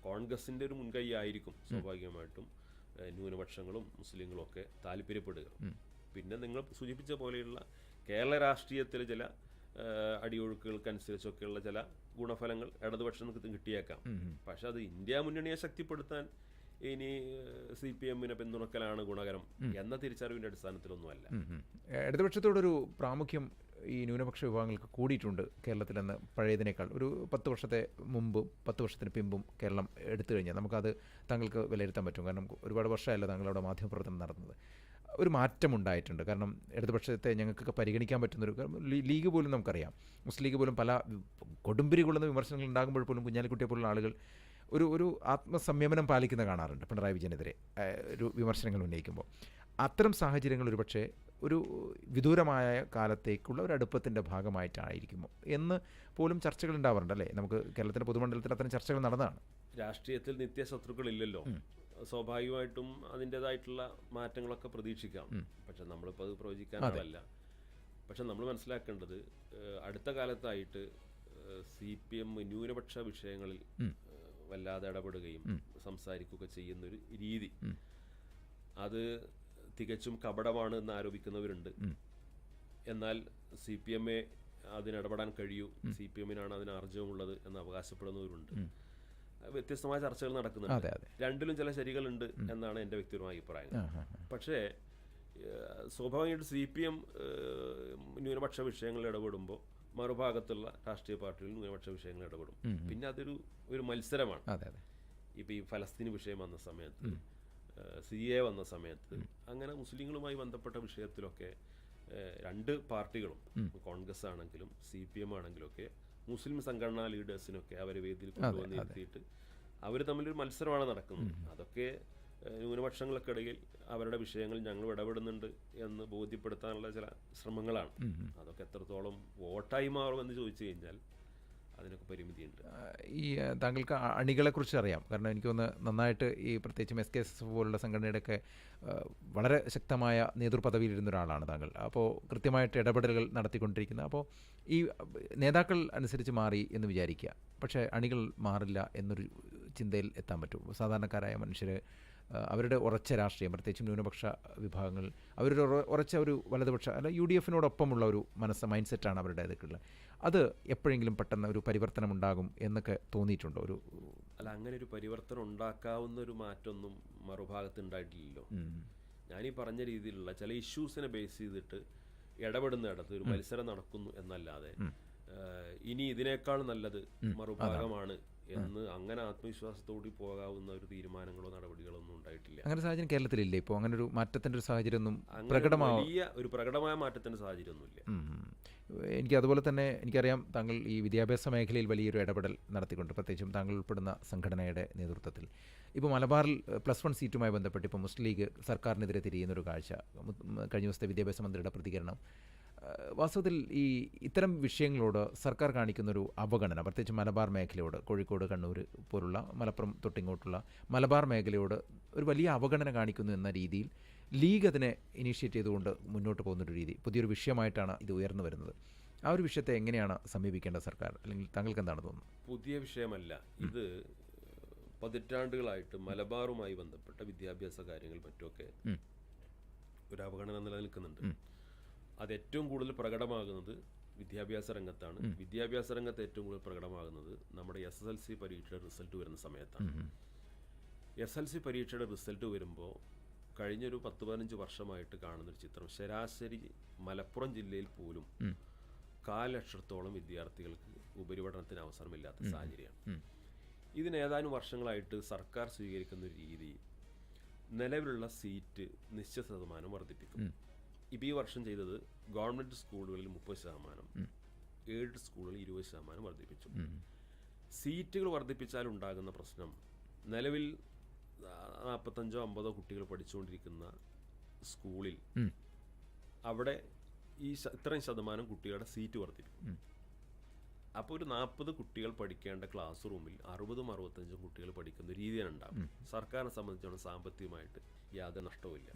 കോൺഗ്രസിന്റെ ഒരു മുൻകൈ ആയിരിക്കും സ്വാഭാവികമായിട്ടും. ന്യൂനപക്ഷങ്ങളും മുസ്ലിങ്ങളും ഒക്കെ താല്പര്യപ്പെടുക. പിന്നെ നിങ്ങൾ സൂചിപ്പിച്ച പോലെയുള്ള കേരള രാഷ്ട്രീയത്തിലെ ചില അടിയൊഴുക്കുകൾക്കനുസരിച്ചൊക്കെയുള്ള ചില ഗുണഫലങ്ങൾ ഇടതുപക്ഷത്തിന് കിട്ടിയേക്കാം. പക്ഷെ അത് ഇന്ത്യ മുന്നണിയെ ശക്തിപ്പെടുത്താൻ ഇനി സി പി എമ്മിനെ പിന്തുണക്കലാണ് ഗുണകരം എന്ന തിരിച്ചറിവിന്റെ അടിസ്ഥാനത്തിലൊന്നുമല്ല. ഇടതുപക്ഷത്തോടൊരു പ്രാമുഖ്യം ഈ ന്യൂനപക്ഷ വിഭാഗങ്ങൾക്ക് കൂടിയിട്ടുണ്ട് കേരളത്തിലെന്ന് പഴയതിനേക്കാൾ. ഒരു പത്ത് വർഷത്തെ മുമ്പും പത്ത് വർഷത്തിന് പിമ്പും കേരളം എടുത്തു കഴിഞ്ഞാൽ നമുക്കത് താങ്കൾക്ക് വിലയിരുത്താൻ പറ്റും. കാരണം ഒരുപാട് വർഷമല്ല താങ്കളവിടെ മാധ്യമപ്രവർത്തനം നടന്നത്. ഒരു മാറ്റം ഉണ്ടായിട്ടുണ്ട്. കാരണം ഇടതുപക്ഷത്തെ ഞങ്ങൾക്കൊക്കെ പരിഗണിക്കാൻ പറ്റുന്നൊരു ലീഗ് പോലും നമുക്കറിയാം. മുസ്ലിം ലീഗ് പോലും പല കൊടുമ്പിരി കൊള്ളുന്ന വിമർശനങ്ങൾ ഉണ്ടാകുമ്പോൾ പോലും കുഞ്ഞാലിക്കുട്ടിയെ പോലുള്ള ആളുകൾ ഒരു ഒരു ആത്മസംയമനം പാലിക്കുന്ന കാണാറുണ്ട് പിണറായി വിജയനെതിരെ ഒരു വിമർശനങ്ങൾ ഉന്നയിക്കുമ്പോൾ. അത്തരം സാഹചര്യങ്ങൾ ഒരുപക്ഷെ ഒരു വിദൂരമായ കാലത്തേക്കുള്ള ഒരു അടുപ്പത്തിന്റെ ഭാഗമായിട്ടായിരിക്കുമോ എന്ന് പോലും ചർച്ചകൾ ഉണ്ടാവാറുണ്ട് അല്ലേ? നമുക്ക് കേരളത്തിന്റെ പൊതുമണ്ഡലത്തിൽ അത്തരം ചർച്ചകൾ നടന്നതാണ്. രാഷ്ട്രീയത്തിൽ നിത്യശത്രുക്കളില്ലല്ലോ. സ്വാഭാവികമായിട്ടും അതിന്റെതായിട്ടുള്ള മാറ്റങ്ങളൊക്കെ പ്രതീക്ഷിക്കാം. പക്ഷെ നമ്മളിപ്പോൾ അത് പ്രവചിക്കാനല്ല പക്ഷെ നമ്മൾ മനസ്സിലാക്കേണ്ടത് അടുത്ത കാലത്തായിട്ട് സി പി എം ന്യൂനപക്ഷ വിഷയങ്ങളിൽ വല്ലാതെ ഇടപെടുകയും സംസാരിക്കുകയൊക്കെ ചെയ്യുന്നൊരു രീതി. അത് തികച്ചും കപടമാണ് എന്ന് ആരോപിക്കുന്നവരുണ്ട്. എന്നാൽ സി പി എമ്മെ അതിനിടപെടാൻ കഴിയൂ. സി പി എമ്മിനാണ് അതിന് ആർജവമുള്ളത് എന്ന് അവകാശപ്പെടുന്നവരുണ്ട്. വ്യത്യസ്തമായ ചർച്ചകൾ നടക്കുന്നുണ്ട്. രണ്ടിലും ചില ശരികളുണ്ട് എന്നാണ് എന്റെ വ്യക്തിപരമായ അഭിപ്രായം. പക്ഷേ സ്വാഭാവികമായിട്ട് സി പി എം ന്യൂനപക്ഷ വിഷയങ്ങളിൽ ഇടപെടുമ്പോൾ മറുഭാഗത്തുള്ള രാഷ്ട്രീയ പാർട്ടികൾ ന്യൂനപക്ഷ വിഷയങ്ങളിൽ ഇടപെടും. പിന്നെ അതൊരു ഒരു മത്സരമാണ്. ഇപ്പം ഈ ഫലസ്തീൻ വിഷയം വന്ന സമയത്ത് സി എ വന്ന സമയത്ത് അങ്ങനെ മുസ്ലിങ്ങളുമായി ബന്ധപ്പെട്ട വിഷയത്തിലൊക്കെ രണ്ട് പാർട്ടികളും കോൺഗ്രസ് ആണെങ്കിലും സി പി എം ആണെങ്കിലും ഒക്കെ മുസ്ലിം സംഘടനാ ലീഡേഴ്സിനൊക്കെ അവരെ വേദിയിൽ കൊണ്ടുവന്ന് ഇരുത്തിയിട്ട് അവർ തമ്മിലൊരു മത്സരമാണ് നടക്കുന്നത്. അതൊക്കെ ന്യൂനപക്ഷങ്ങൾക്കിടയിൽ അവരുടെ വിഷയങ്ങൾ ഞങ്ങൾ ഇടപെടുന്നുണ്ട് എന്ന് ബോധ്യപ്പെടുത്താനുള്ള ചില ശ്രമങ്ങളാണ്. അതൊക്കെ എത്രത്തോളം വോട്ടായി മാറുമെന്ന് ചോദിച്ചു കഴിഞ്ഞാൽ അതിനൊക്കെ പരിമിതിയുണ്ട്. ഈ താങ്കൾക്ക് അണികളെ അണികളെക്കുറിച്ച് അറിയാം. കാരണം എനിക്ക് ഒന്ന് നന്നായിട്ട് ഈ പ്രത്യേകിച്ചും എസ് കെ എസ് പോലുള്ള സംഘടനയുടെയൊക്കെ വളരെ ശക്തമായ നേതൃപദവിയിലിരുന്ന ഒരാളാണ് താങ്കൾ. അപ്പോൾ കൃത്യമായിട്ട് ഇടപെടലുകൾ നടത്തിക്കൊണ്ടിരിക്കുന്നത് അപ്പോൾ ഈ നേതാക്കൾ അനുസരിച്ച് മാറി എന്ന് വിചാരിക്കുക. പക്ഷേ അണികൾ മാറില്ല എന്നൊരു ചിന്തയിൽ എത്താൻ പറ്റും. സാധാരണക്കാരായ മനുഷ്യർ അവരുടെ ഉറച്ച രാഷ്ട്രീയം പ്രത്യേകിച്ചും ന്യൂനപക്ഷ വിഭാഗങ്ങൾ അവരുടെ ഉറച്ച ഒരു വലതുപക്ഷ അല്ല യു ഡി എഫിനോടൊപ്പമുള്ള ഒരു മനസ്സ് മൈൻഡ് സെറ്റാണ് അവരുടെ ഇതൊക്കെയുള്ളത് അത് എപ്പോഴെങ്കിലും പെട്ടെന്ന് ഒരു പരിവർത്തനം ഉണ്ടാകും എന്നൊക്കെ തോന്നിയിട്ടുണ്ടോ? ഒരു അല്ല അങ്ങനെ ഒരു പരിവർത്തനം ഉണ്ടാക്കാവുന്ന ഒരു മാറ്റമൊന്നും മറുഭാഗത്ത് ഉണ്ടായിട്ടില്ലല്ലോ. ഞാനീ ഞാൻ ഈ പറഞ്ഞ രീതിയിലുള്ള ചില ഇഷ്യൂസിനെ ബേസ് ചെയ്തിട്ട് ഇടപെടുന്ന ഇടത്ത് ഒരു മത്സരം നടക്കുന്നു എന്നല്ലാതെ ഇനി ഇതിനേക്കാൾ നല്ലത് മറുഭാഗമാണ് എന്ന് അങ്ങനെ ആത്മവിശ്വാസത്തോടെ പോകാവുന്ന ഒരു തീരുമാനങ്ങളോ നടപടികളോ ഒന്നും ഉണ്ടായിട്ടില്ല. അങ്ങനെ സാഹചര്യം കേരളത്തിലില്ലേ? ഇപ്പോൾ അങ്ങനെ ഒരു മാറ്റത്തിന്റെ ഒരു സാഹചര്യം ഒന്നും പ്രകടമായ ഒരു വലിയ ഒരു പ്രകടമായ മാറ്റത്തിന്റെ സാഹചര്യമൊന്നുമില്ല. ഉം. എനിക്ക് അതുപോലെ തന്നെ എനിക്കറിയാം താങ്കൾ ഈ വിദ്യാഭ്യാസ മേഖലയിൽ വലിയൊരു ഇടപെടൽ നടത്തിക്കൊണ്ട് പ്രത്യേകിച്ചും താങ്കൾ ഉൾപ്പെടുന്ന സംഘടനയുടെ നേതൃത്വത്തിൽ. ഇപ്പോൾ മലബാറിൽ പ്ലസ് വൺ സീറ്റുമായി ബന്ധപ്പെട്ട് ഇപ്പോൾ മുസ്ലിം ലീഗ് സർക്കാരിനെതിരെ തിരിയുന്നൊരു കാഴ്ച. കഴിഞ്ഞ ദിവസത്തെ വിദ്യാഭ്യാസ മന്ത്രിയുടെ പ്രതികരണം. വാസ്തവത്തിൽ ഈ ഇത്തരം വിഷയങ്ങളോട് സർക്കാർ കാണിക്കുന്നൊരു അവഗണന പ്രത്യേകിച്ച് മലബാർ മേഖലയോട് കോഴിക്കോട് കണ്ണൂർ പോലുള്ള മലപ്പുറം തൊട്ടിങ്ങോട്ടുള്ള മലബാർ മേഖലയോട് ഒരു വലിയ അവഗണന കാണിക്കുന്നു എന്ന രീതിയിൽ ലീഗ് അതിനെ ഇനീഷ്യേറ്റ് ചെയ്തുകൊണ്ട് മുന്നോട്ട് പോകുന്നൊരു രീതി പുതിയൊരു വിഷയമായിട്ടാണ് ഇത് ഉയർന്നു വരുന്നത്. ആ ഒരു വിഷയത്തെ എങ്ങനെയാണ് സമീപിക്കേണ്ട സർക്കാർ? അല്ലെങ്കിൽ താങ്കൾക്ക് എന്താണ് തോന്നുന്നത്? പുതിയ വിഷയമല്ല. ഇത് പതിറ്റാണ്ടുകളായിട്ട് മലബാറുമായി ബന്ധപ്പെട്ട വിദ്യാഭ്യാസ കാര്യങ്ങൾ മറ്റുമൊക്കെ ഒരു അവഗണന നിലനിൽക്കുന്നുണ്ട്. അത് ഏറ്റവും കൂടുതൽ പ്രകടമാകുന്നത് വിദ്യാഭ്യാസ രംഗത്താണ്. വിദ്യാഭ്യാസ രംഗത്ത് ഏറ്റവും കൂടുതൽ പ്രകടമാകുന്നത് നമ്മുടെ എസ് എസ് എൽ സി പരീക്ഷയുടെ റിസൾട്ട് വരുന്ന സമയത്താണ്. എസ് എൽ സി പരീക്ഷയുടെ റിസൾട്ട് വരുമ്പോൾ കഴിഞ്ഞൊരു പത്ത് പതിനഞ്ച് വർഷമായിട്ട് കാണുന്നൊരു ചിത്രം. ശരാശരി മലപ്പുറം ജില്ലയിൽ പോലും കാൽ ലക്ഷത്തോളം വിദ്യാർത്ഥികൾക്ക് ഉപരിപഠനത്തിന് അവസരമില്ലാത്ത സാഹചര്യമാണ്. ഇതിന് ഏതാനും വർഷങ്ങളായിട്ട് സർക്കാർ സ്വീകരിക്കുന്ന ഒരു രീതി നിലവിലുള്ള സീറ്റ് നിശ്ചിത ശതമാനം വർദ്ധിപ്പിക്കും. ഇപ്പം ഈ വർഷം ചെയ്തത് ഗവൺമെന്റ് സ്കൂളുകളിൽ മുപ്പത് ശതമാനം എയ്ഡ് സ്കൂളുകളിൽ ഇരുപത് ശതമാനം വർദ്ധിപ്പിച്ചു. സീറ്റുകൾ വർദ്ധിപ്പിച്ചാൽ ഉണ്ടാകുന്ന പ്രശ്നം നിലവിൽ നാൽപ്പത്തഞ്ചോ അമ്പതോ കുട്ടികൾ പഠിച്ചുകൊണ്ടിരിക്കുന്ന സ്കൂളിൽ അവിടെ ഈ ഇത്രയും ശതമാനം കുട്ടികളുടെ സീറ്റ് വർദ്ധിപ്പിക്കും. അപ്പോൾ ഒരു നാൽപ്പത് കുട്ടികൾ പഠിക്കേണ്ട ക്ലാസ് റൂമിൽ അറുപതും അറുപത്തഞ്ചും കുട്ടികൾ പഠിക്കുന്ന രീതിയാണ് ഉണ്ടാവും സർക്കാരിനെ സംബന്ധിച്ചോളം സാമ്പത്തികമായിട്ട് യാതൊരു നഷ്ടവുമില്ല.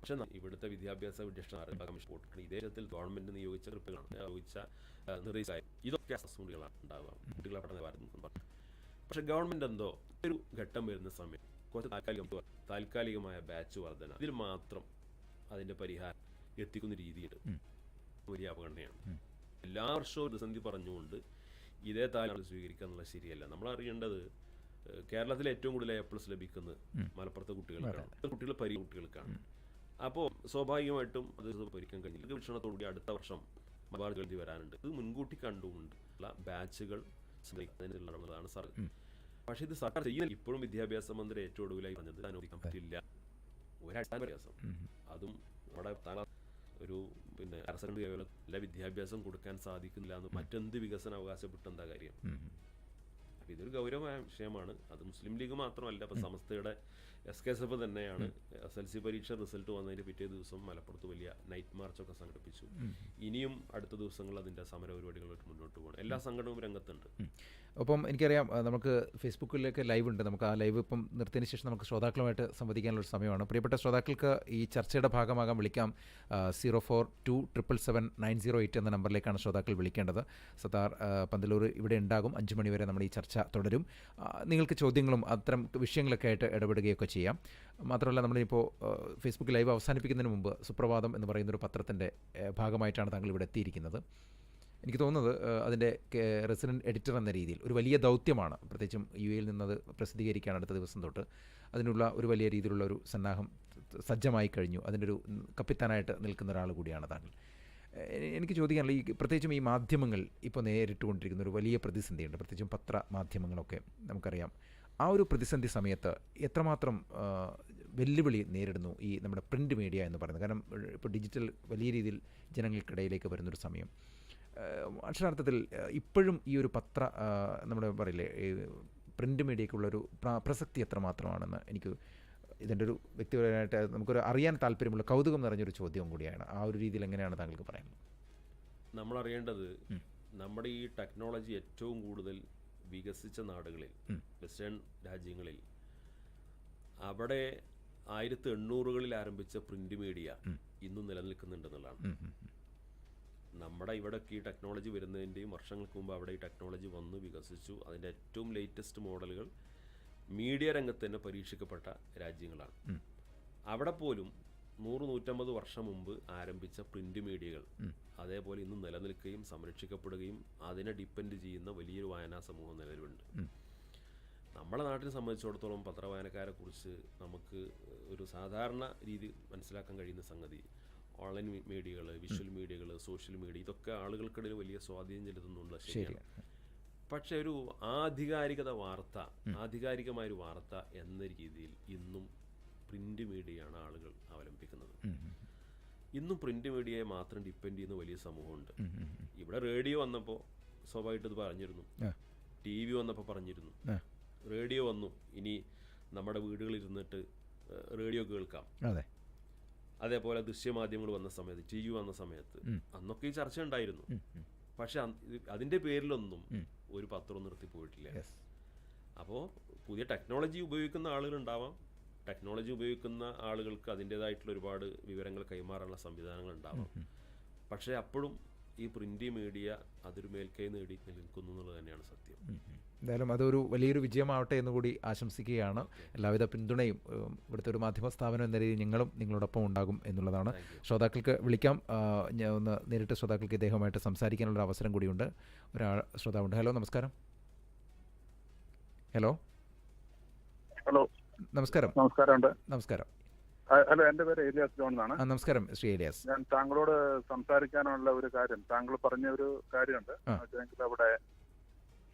പക്ഷെ ഇവിടുത്തെ വിദ്യാഭ്യാസ വിദ്യാഭ്യാസ കമ്മീഷൻ പോട്ടിട്ടുണ്ട് ഇതേ തരത്തിൽ ഗവൺമെന്റ് നിയോഗിച്ച റിപ്പുകളാണ് നിയോഗിച്ച നിർദ്ദേശമായി നിർദ്ദേശ ഇതൊക്കെ അസസ്മെന്റുകളാണ് ഉണ്ടാവുക. കുട്ടികളെ പഠന പക്ഷെ ഗവൺമെന്റ് എന്തോ ഒരു ഘട്ടം വരുന്ന സമയം കുറച്ച് താൽക്കാലിക താൽക്കാലികമായ ബാച്ച് വർധന. ഇതിൽ മാത്രം അതിന്റെ പരിഹാരം എത്തിക്കുന്ന രീതിയുണ്ട്. വലിയ അവഗണനയാണ്. എല്ലാ വർഷവും പ്രതിസന്ധി പറഞ്ഞുകൊണ്ട് ഇതേ താലം സ്വീകരിക്കുക എന്നുള്ളത് ശരിയല്ല. നമ്മൾ അറിയേണ്ടത് കേരളത്തിൽ കേരളത്തിലെ ഏറ്റവും കൂടുതൽ എ പ്ലസ് ലഭിക്കുന്നത് മലപ്പുറത്തെ കുട്ടികൾക്കാണ്. കുട്ടികൾ പരി കുട്ടികൾക്കാണ്. അപ്പോൾ സ്വാഭാവികമായിട്ടും അത് പരിക്കാൻ കഴിഞ്ഞില്ല വീക്ഷണത്തോടുകൂടി അടുത്ത വർഷം മലബാർ ജയന്തി വരാനുണ്ട്. ഇത് മുൻകൂട്ടി കണ്ടുകൊണ്ടുള്ള ബാച്ചുകൾ ശ്രമിക്കുന്നതിനുള്ളതാണ് സാർ പക്ഷേ ഇത് സർക്കാർ ചെയ്യുന്നില്ല ഇപ്പോഴും വിദ്യാഭ്യാസ മന്ത്രി ഏറ്റവും ഒടുവിലായി പറഞ്ഞത് അനുവദിക്കാൻ പറ്റില്ല. ഒരടിസ്ഥാന വ്യത്യാസം അതും നമ്മുടെ ഒരു പിന്നെ ഹയർ കേവലം എല്ലാ വിദ്യാഭ്യാസം കൊടുക്കാൻ സാധിക്കുന്നില്ല എന്ന് മറ്റെന്ത് വികസന അവകാശപ്പെട്ട എന്താ കാര്യം? അപ്പോൾ ഇതൊരു ഗൗരവമായ വിഷയമാണ്. അത് മുസ്ലിം ലീഗ് മാത്രമല്ല ഇപ്പോൾ സമസ്തയുടെ എസ് കെ എസ് എഫ് തന്നെയാണ്. എസ് എൽ സി പരീക്ഷ റിസൾട്ട് വന്നതിന് പിറ്റേ ദിവസം മലപ്പുറത്ത് വലിയ നൈറ്റ് മാർച്ചൊക്കെ സംഘടിപ്പിച്ചു. ഇനിയും അടുത്ത ദിവസങ്ങളിൽ അതിന്റെ സമര പരിപാടികളായിട്ട് മുന്നോട്ട് പോകണം. എല്ലാ സംഘടനവും രംഗത്തുണ്ട്. അപ്പം എനിക്കറിയാം നമുക്ക് ഫേസ്ബുക്കിലേക്ക് ലൈവ് ഉണ്ട് നമുക്ക് ആ ലൈവ് ഇപ്പം നിർത്തിയതിന് ശേഷം നമുക്ക് ശ്രോതാക്കളുമായിട്ട് സംവദിക്കാനുള്ള ഒരു സമയമാണ്. പ്രിയപ്പെട്ട ശ്രോതാക്കൾക്ക് ഈ ചർച്ചയുടെ ഭാഗമാകാൻ വിളിക്കാം zero four two triple seven nine zero eight എന്ന നമ്പറിലേക്കാണ് ശ്രോതാക്കൾ വിളിക്കേണ്ടത്. സത്താർ പന്തലൂർ ഇവിടെ ഉണ്ടാകും. അഞ്ച് മണിവരെ നമ്മൾ ഈ ചർച്ച തുടരും. നിങ്ങൾക്ക് ചോദ്യങ്ങളും അത്തരം വിഷയങ്ങളൊക്കെ ആയിട്ട് ഇടപെടുകയൊക്കെ ചെയ്യാം മാത്രമല്ല നമ്മളിപ്പോൾ ഫേസ്ബുക്ക് ലൈവ് അവസാനിപ്പിക്കുന്നതിന് മുമ്പ് സുപ്രഭാതം എന്ന് പറയുന്നൊരു പത്രത്തിന്റെ ഭാഗമായിട്ടാണ് താങ്കൾ ഇവിടെ എത്തിയിരിക്കുന്നത്. എനിക്ക് തോന്നുന്നത് അതിന്റെ റെസിഡന്റ് എഡിറ്റർ എന്ന രീതിയിൽ ഒരു വലിയ ദൗത്യമാണ്. പ്രത്യേകിച്ചും യു എയിൽ നിന്നത് പ്രസിദ്ധീകരിക്കുകയാണ് അടുത്ത ദിവസം തൊട്ട്. അതിനുള്ള ഒരു വലിയ രീതിയിലുള്ള ഒരു സന്നാഹം സജ്ജമായി കഴിഞ്ഞു. അതിന്റെ ഒരു കപ്പിത്താനായിട്ട് നിൽക്കുന്ന ഒരാൾ കൂടിയാണ് താങ്കൾ. എനിക്ക് ചോദിക്കാനുള്ള ഈ പ്രത്യേകിച്ചും ഈ മാധ്യമങ്ങൾ ഇപ്പോൾ നേരിട്ടുകൊണ്ടിരിക്കുന്ന ഒരു വലിയ പ്രതിസന്ധിയുണ്ട്. പ്രത്യേകിച്ചും പത്ര മാധ്യമങ്ങളൊക്കെ നമുക്കറിയാം. ആ ഒരു പ്രതിസന്ധി സമയത്ത് എത്രമാത്രം വെല്ലുവിളി നേരിടുന്നു ഈ നമ്മുടെ പ്രിന്റ് മീഡിയ എന്ന് പറയുന്നത്? കാരണം ഇപ്പോൾ ഡിജിറ്റൽ വലിയ രീതിയിൽ ജനങ്ങൾക്കിടയിലേക്ക് വരുന്നൊരു സമയം. അക്ഷരാർത്ഥത്തിൽ ഇപ്പോഴും ഈ ഒരു പത്ര നമ്മുടെ പറയില്ലേ ഈ പ്രിന്റ് മീഡിയയ്ക്കുള്ളൊരു പ്ര- പ്രസക്തി എത്രമാത്രമാണെന്ന് എനിക്ക് ഇതിന്റെ ഒരു വ്യക്തിപരമായിട്ട് നമുക്കൊരു അറിയാൻ താല്പര്യമുള്ള കൗതുകം നിറഞ്ഞൊരു ചോദ്യം കൂടിയാണ്. ആ ഒരു രീതിയിൽ എങ്ങനെയാണ് താങ്കൾക്ക് പറയുന്നത് നമ്മളറിയേണ്ടത് നമ്മുടെ ഈ ടെക്നോളജി ഏറ്റവും കൂടുതൽ വികസിച്ച നാടുകളിൽ വെസ്റ്റേൺ രാജ്യങ്ങളിൽ അവിടെ ആയിരത്തി എണ്ണൂറുകളിൽ ആരംഭിച്ച പ്രിന്റ് മീഡിയ ഇന്നും നിലനിൽക്കുന്നുണ്ടെന്നുള്ളതാണ്. നമ്മുടെ ഇവിടെയൊക്കെ ഈ ടെക്നോളജി വരുന്നതിന്റെയും വർഷങ്ങൾക്ക് മുമ്പ് അവിടെ ഈ ടെക്നോളജി വന്ന് വികസിച്ചു. അതിന്റെ ഏറ്റവും ലേറ്റസ്റ്റ് മോഡലുകൾ മീഡിയ രംഗത്ത് തന്നെ പരീക്ഷിക്കപ്പെട്ട രാജ്യങ്ങളാണ്. അവിടെ പോലും നൂറ് നൂറ്റമ്പത് വർഷം മുമ്പ് ആരംഭിച്ച പ്രിന്റ് മീഡിയകൾ. അതേപോലെ ഇന്ന് നിലനിൽക്കുകയും സംരക്ഷിക്കപ്പെടുകയും അതിനെ ഡിപ്പെൻഡ് ചെയ്യുന്ന വലിയൊരു വായനാ സമൂഹം നിലവിലുണ്ട്. നമ്മളെ നാട്ടിനെ സംബന്ധിച്ചിടത്തോളം പത്രവായനക്കാരെ കുറിച്ച് നമുക്ക് ഒരു സാധാരണ രീതി മനസ്സിലാക്കാൻ കഴിയുന്ന സംഗതി ഓൺലൈൻ മീഡിയകൾ വിഷ്വൽ മീഡിയകൾ സോഷ്യൽ മീഡിയ ഇതൊക്കെ ആളുകൾക്കിടയിൽ വലിയ സ്വാധീനം ചെലുത്തുന്നുണ്ട് ശരിയാണ്. ശരിയാണ്. പക്ഷെ ഒരു ആധികാരികത വാർത്ത ആധികാരികമായൊരു വാർത്ത എന്ന രീതിയിൽ ഇന്നും പ്രിന്റ് മീഡിയയാണ് ആളുകൾ അവലംബിക്കുന്നത്. ഇന്നും പ്രിന്റ് മീഡിയയെ മാത്രം ഡിപ്പെൻഡ് ചെയ്യുന്ന വലിയ സമൂഹമുണ്ട്. ഇവിടെ റേഡിയോ വന്നപ്പോൾ സ്വാഭാവികമായിട്ട് ഇത് പറഞ്ഞിരുന്നു. ടി വി വന്നപ്പോൾ പറഞ്ഞിരുന്നു. റേഡിയോ വന്നു. ഇനി നമ്മുടെ വീടുകളിൽ ഇരുന്നിട്ട് റേഡിയോ കേൾക്കാം. അതെ. അതേപോലെ ദൃശ്യമാധ്യമങ്ങൾ വന്ന സമയത്ത് ടി വി വന്ന സമയത്ത് അന്നൊക്കെ ഈ ചർച്ച ഉണ്ടായിരുന്നു. പക്ഷെ അതിന്റെ പേരിലൊന്നും. ഒരു പത്രം നിർത്തി പോയിട്ടില്ല. അപ്പോൾ പുതിയ ടെക്നോളജി ഉപയോഗിക്കുന്ന ആളുകളുണ്ടാവാം. ടെക്നോളജി ഉപയോഗിക്കുന്ന ആളുകൾക്ക് അതിന്റെതായിട്ടുള്ള ഒരുപാട് വിവരങ്ങൾ കൈമാറാനുള്ള സംവിധാനങ്ങൾ ഉണ്ടാവാം. പക്ഷേ അപ്പോഴും ഈ പ്രിന്റ് മീഡിയ അതൊരു മേൽക്കൈ നേടി നിൽക്കുന്നു എന്നുള്ളത് തന്നെയാണ് സത്യം. എന്തായാലും അതൊരു വലിയൊരു വിജയമാവട്ടെ എന്ന് കൂടി ആശംസിക്കുകയാണ്. എല്ലാവിധ പിന്തുണയും ഇവിടുത്തെ ഒരു മാധ്യമ സ്ഥാപനം എന്ന രീതിയിൽ ഞങ്ങളും നിങ്ങളോടൊപ്പം ഉണ്ടാകും എന്നുള്ളതാണ്. ശ്രോതാക്കൾക്ക് വിളിക്കാം. ഞാൻ ഒന്ന് നേരിട്ട് ശ്രോതാക്കൾക്ക് ഇദ്ദേഹമായിട്ട് സംസാരിക്കാനുള്ള ഒരു അവസരം കൂടിയുണ്ട് ഒരാൾ ശ്രോതാവുണ്ട്. ഹലോ നമസ്കാരം. ഹലോ. ഹലോ. നമസ്കാരം. നമസ്കാരമുണ്ട്. നമസ്കാരം. ഹലോ എന്റെ പേര് ഏലിയാസ് ജോൺ എന്നാണ് നമസ്കാരം ശ്രീ ഏലിയാസ്. ഞാൻ താങ്കളോട് സംസാരിക്കാനുള്ള ഒരു കാര്യം താങ്കൾ പറഞ്ഞ ഒരു കാര്യമുണ്ട്. അവിടെ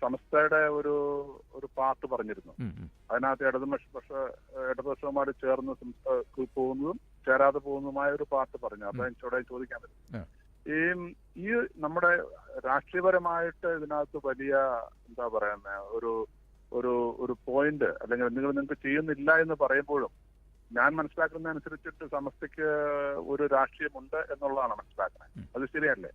സംസ്ഥയുടെ ഒരു ഒരു പാർട്ട് പറഞ്ഞിരുന്നു. അതിനകത്ത് ഇടതുപക്ഷ പക്ഷ ചേർന്ന് പോകുന്നതും ചേരാതെ പോകുന്നതുമായ ഒരു പാർട്ട് പറഞ്ഞു. അപ്പൊ എനിക്കോടെ ചോദിക്കാൻ. പറ്റും ഈ ഈ നമ്മുടെ രാഷ്ട്രീയപരമായിട്ട് ഇതിനകത്ത് വലിയ എന്താ പറയുന്ന ഒരു ഒരു ഒരു പോയിന്റ് അല്ലെങ്കിൽ നിങ്ങൾ നിങ്ങൾക്ക് ചെയ്യുന്നില്ല എന്ന് പറയുമ്പോഴും ഞാൻ മനസ്സിലാക്കുന്ന അനുസരിച്ചിട്ട് സമസ്തയ്ക്ക് ഒരു രാഷ്ട്രീയമുണ്ട് എന്നുള്ളതാണ് മനസ്സിലാക്കുന്നത്. അത് ശരിയല്ലേ?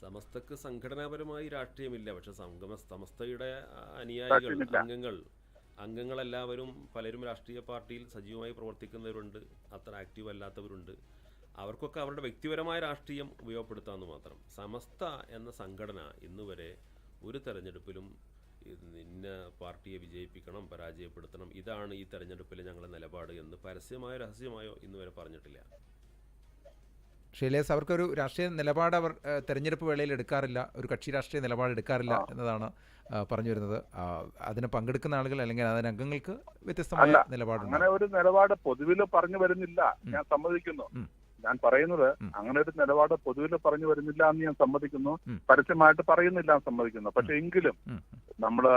സമസ്തക്ക് സംഘടനാപരമായി രാഷ്ട്രീയമില്ല പക്ഷെ സംഗമ സമസ്തയുടെ അനുയായികൾ. അംഗങ്ങൾ അംഗങ്ങളെല്ലാവരും പലരും രാഷ്ട്രീയ പാർട്ടിയിൽ സജീവമായി പ്രവർത്തിക്കുന്നവരുണ്ട് അത്ര ആക്റ്റീവ് അല്ലാത്തവരുണ്ട്. അവർക്കൊക്കെ അവരുടെ വ്യക്തിപരമായ രാഷ്ട്രീയം ഉപയോഗപ്പെടുത്താമെന്ന് മാത്രം. സമസ്ത എന്ന സംഘടന ഇന്നുവരെ ഒരു തെരഞ്ഞെടുപ്പിലും ഇന്ന പാർട്ടിയെ വിജയിപ്പിക്കണം പരാജയപ്പെടുത്തണം. ഇതാണ് ഈ തെരഞ്ഞെടുപ്പിലെ ഞങ്ങളുടെ നിലപാട് എന്ന് പരസ്യമായോ രഹസ്യമായോ ഇന്ന് വരെ പറഞ്ഞിട്ടില്ല. ശ്രീ അവർക്കൊരു രാഷ്ട്രീയ നിലപാട് അവർ തെരഞ്ഞെടുപ്പ് വേളയിൽ എടുക്കാറില്ല. ഒരു കക്ഷി രാഷ്ട്രീയ നിലപാട് എടുക്കാറില്ല എന്നതാണ് പറഞ്ഞു വരുന്നത്. അതിന് പങ്കെടുക്കുന്ന ആളുകൾ അല്ലെങ്കിൽ അതിന് അംഗങ്ങൾക്ക് വ്യത്യസ്തമായ നിലപാടുണ്ട്. അങ്ങനെ ഒരു നിലപാട് പൊതുവിൽ പറഞ്ഞു വരുന്നില്ല. ഞാൻ സമ്മതിക്കുന്നു. ഞാൻ പറയുന്നത് അങ്ങനെ ഒരു നിലപാട് പൊതുവിൽ പറഞ്ഞു വരുന്നില്ല എന്ന് ഞാൻ സമ്മതിക്കുന്നു. പരസ്യമായിട്ട് പറയുന്നില്ല എന്ന് സമ്മതിക്കുന്നു. പക്ഷെ എങ്കിലും നമ്മൾ നമ്മൾ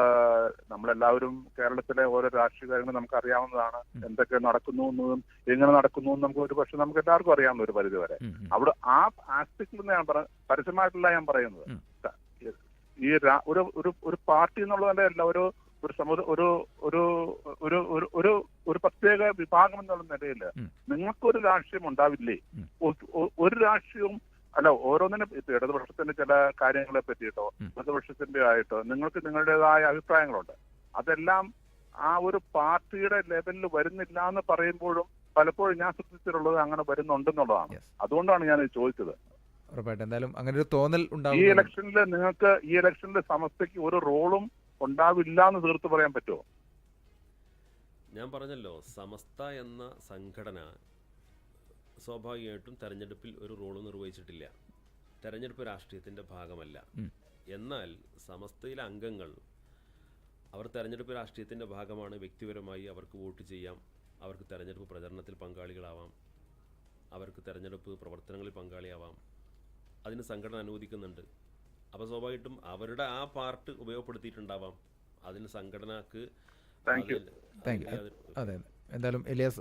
നമ്മളെല്ലാവരും കേരളത്തിലെ ഓരോ രാഷ്ട്രീയ കാര്യങ്ങൾ നമുക്ക് അറിയാവുന്നതാണ്. എന്തൊക്കെ നടക്കുന്നു എന്നതും എങ്ങനെ നടക്കുന്നു എന്നും നമുക്ക് ഒരു പക്ഷെ നമുക്ക് എല്ലാവർക്കും അറിയാവുന്ന ഒരു പരിധി വരെ. അവിടെ ആ ആസ്പെക്ടിൽ നിന്ന് ഞാൻ പറ പരസ്യമായിട്ടല്ല ഞാൻ പറയുന്നത്. ഈ ഒരു ഒരു പാർട്ടി എന്നുള്ളതല്ല എല്ലാവരും ഒരു ഒരു സമൂഹ ഒരു ഒരു ഒരു ഒരു ഒരു പ്രത്യേക വിഭാഗം എന്നുള്ള നിലയിൽ. നിങ്ങൾക്കൊരു രാഷ്ട്രീയം ഉണ്ടാവില്ലേ? ഒരു രാഷ്ട്രീയവും അല്ല ഓരോന്നിനും ഇപ്പൊ ഇടതുപക്ഷത്തിന്റെ ചില കാര്യങ്ങളെ പറ്റിയിട്ടോ. ഇടതുപക്ഷത്തിന്റെ ആയിട്ടോ നിങ്ങൾക്ക് നിങ്ങളുടേതായ അഭിപ്രായങ്ങളുണ്ട്. അതെല്ലാം ആ ഒരു പാർട്ടിയുടെ ലെവലിൽ വരുന്നില്ല എന്ന് പറയുമ്പോഴും പലപ്പോഴും ഞാൻ ശ്രദ്ധിച്ചിട്ടുള്ളത് അങ്ങനെ വരുന്നുണ്ടെന്നുള്ളതാണ്. അതുകൊണ്ടാണ് ഞാൻ ചോദിച്ചത്. ഉറപ്പായിട്ടും. എന്തായാലും അങ്ങനെ ഒരു തോന്നൽ ഉണ്ടാവും ഈ ഇലക്ഷനിൽ നിങ്ങൾക്ക് ഈ ഇലക്ഷനിൽ സമസ്തയ്ക്ക് ഒരു റോളും ഉണ്ടാവില്ല എന്ന് തീർത്ത് പറയാൻ പറ്റുമോ ഞാൻ പറഞ്ഞല്ലോ സമസ്ത എന്ന സംഘടന സ്വാഭാവികമായിട്ടും തെരഞ്ഞെടുപ്പിൽ ഒരു റോൾ നിർവഹിച്ചിട്ടില്ല. തെരഞ്ഞെടുപ്പ് രാഷ്ട്രീയത്തിന്റെ ഭാഗമല്ല. എന്നാൽ സമസ്തയിലെ അംഗങ്ങൾ അവർ തെരഞ്ഞെടുപ്പ് രാഷ്ട്രീയത്തിന്റെ ഭാഗമാണ് വ്യക്തിപരമായി അവർക്ക് വോട്ട് ചെയ്യാം അവർക്ക് തെരഞ്ഞെടുപ്പ് പ്രചരണത്തിൽ പങ്കാളികളാവാം അവർക്ക് തെരഞ്ഞെടുപ്പ് പ്രവർത്തനങ്ങളിൽ പങ്കാളിയാവാം. അതിന് സംഘടന അനുവദിക്കുന്നുണ്ട്. അപ്പോൾ സ്വാഭാവികമായിട്ടും അവരുടെ ആ പാർട്ട് ഉപയോഗപ്പെടുത്തിയിട്ടുണ്ടാവാം. അതിന് സംഘടനക്ക് Thank you. അതിൽ- Thank you. അതിൽ യാതൊരു- അതെ. എന്തായാലും എലിയാസ്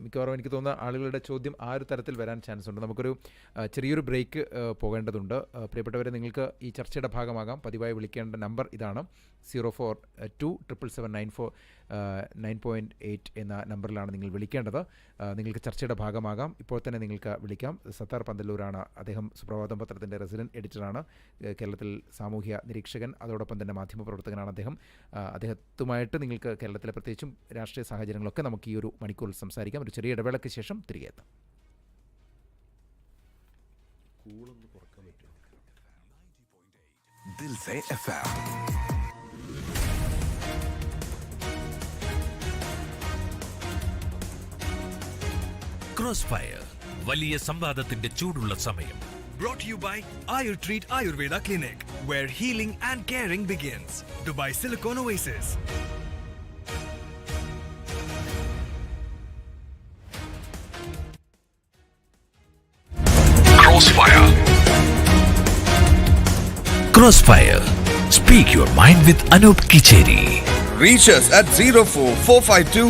മിക്കവാറും എനിക്ക് തോന്നുന്ന ആളുകളുടെ ചോദ്യം ആ ഒരു തരത്തിൽ വരാൻ ചാൻസ് ഉണ്ട്. നമുക്കൊരു ചെറിയൊരു ബ്രേക്ക് പോകേണ്ടതുണ്ട്. പ്രിയപ്പെട്ടവരെ നിങ്ങൾക്ക് ഈ ചർച്ചയുടെ ഭാഗമാകാം. പതിവായി വിളിക്കേണ്ട നമ്പർ ഇതാണ്. Zero four two triple seven nine four nine point eight എന്ന നമ്പറിലാണ് നിങ്ങൾ വിളിക്കേണ്ടത്. നിങ്ങൾക്ക് ചർച്ചയുടെ ഭാഗമാകാം. ഇപ്പോൾ തന്നെ നിങ്ങൾക്ക് വിളിക്കാം. സത്താർ പന്തല്ലൂരാണ് അദ്ദേഹം സുപ്രഭാതം പത്രത്തിന്റെ റെസിഡന്റ് എഡിറ്ററാണ്. കേരളത്തിൽ സാമൂഹ്യ നിരീക്ഷകൻ അതോടൊപ്പം തന്നെ മാധ്യമപ്രവർത്തകനാണ് അദ്ദേഹം. അദ്ദേഹത്തുമായിട്ട് നിങ്ങൾക്ക് കേരളത്തിലെ പ്രത്യേകിച്ചും രാഷ്ട്രീയ സാഹചര്യങ്ങളൊക്കെ നമുക്ക് ഈ ഒരു മണിക്കൂറിൽ സംസാരിക്കാം. ഒരു ചെറിയ ഇടവേളയ്ക്ക് ശേഷം തിരികെ എത്താം. കൂളൊന്ന് എഫ് പറ്റുമോ റോസ് ഫയർ വലിയ സംവാദത്തിന്റെ ചൂടുള്ള സമയം brought to you by Ayurveda Clinic, where healing and caring begins. Dubai Silicon Oasis. Crossfire. Crossfire. Speak your mind with Anup Kicheri. Reach us at 04452.